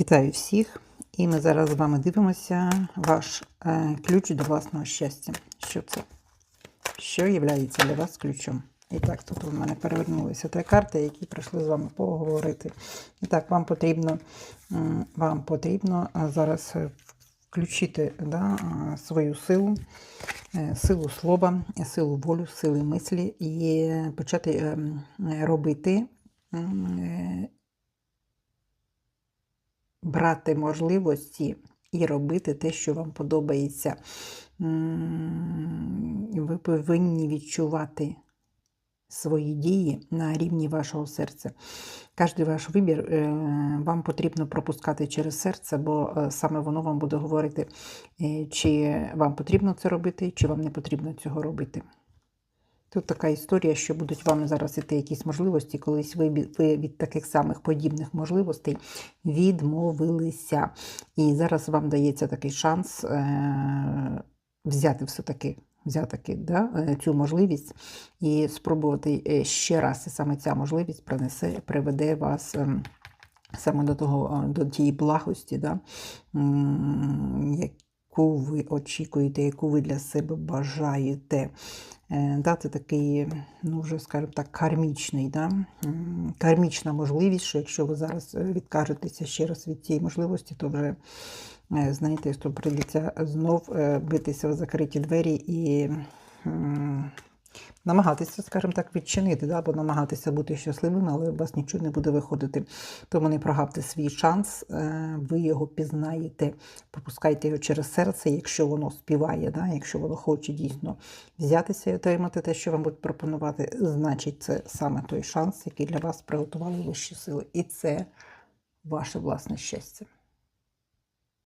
Вітаю всіх! І ми зараз з вами дивимося ваш е, ключ до власного щастя. Що це? Що є для вас ключом? І так, тут у мене перевернулися три карти, які прийшли з вами поговорити. І так, вам потрібно, вам потрібно е, зараз е, включити да, свою силу, силу слова, силу волю, сили мислі і почати е, робити. Брати можливості і робити те, що вам подобається. Ви повинні відчувати свої дії на рівні вашого серця. Кожний ваш вибір е, вам потрібно пропускати через серце, бо е, саме воно вам буде говорити, е, чи вам потрібно це робити, чи вам не потрібно цього робити. Тут така історія, що будуть вам зараз іти якісь можливості, колись ви, від таких самих подібних можливостей відмовилися. І зараз вам дається такий шанс е- взяти все-таки взяти да, е, цю можливість і спробувати е, ще раз. І саме ця можливість принесе, приведе вас. ем, Саме до того, до тієї благості, да, яку ви очікуєте, яку ви для себе бажаєте. Е, Да, це такий, ну вже скажімо так, кармічний, да? кармічна можливість, що якщо ви зараз е, відкажетеся ще раз від цієї можливості, то вже е, знаєте, що прийдеться знов битися в закриті двері і намагатися, скажімо так, відчинити, да? або намагатися бути щасливими, але у вас нічого не буде виходити. Тому не прогавте свій шанс, е, ви його пізнаєте, пропускайте його через серце, якщо воно співає, да? якщо воно хоче дійсно взятися і отримати те, що вам будуть пропонувати, значить, це саме той шанс, який для вас приготували вищі сили. І це ваше власне щастя.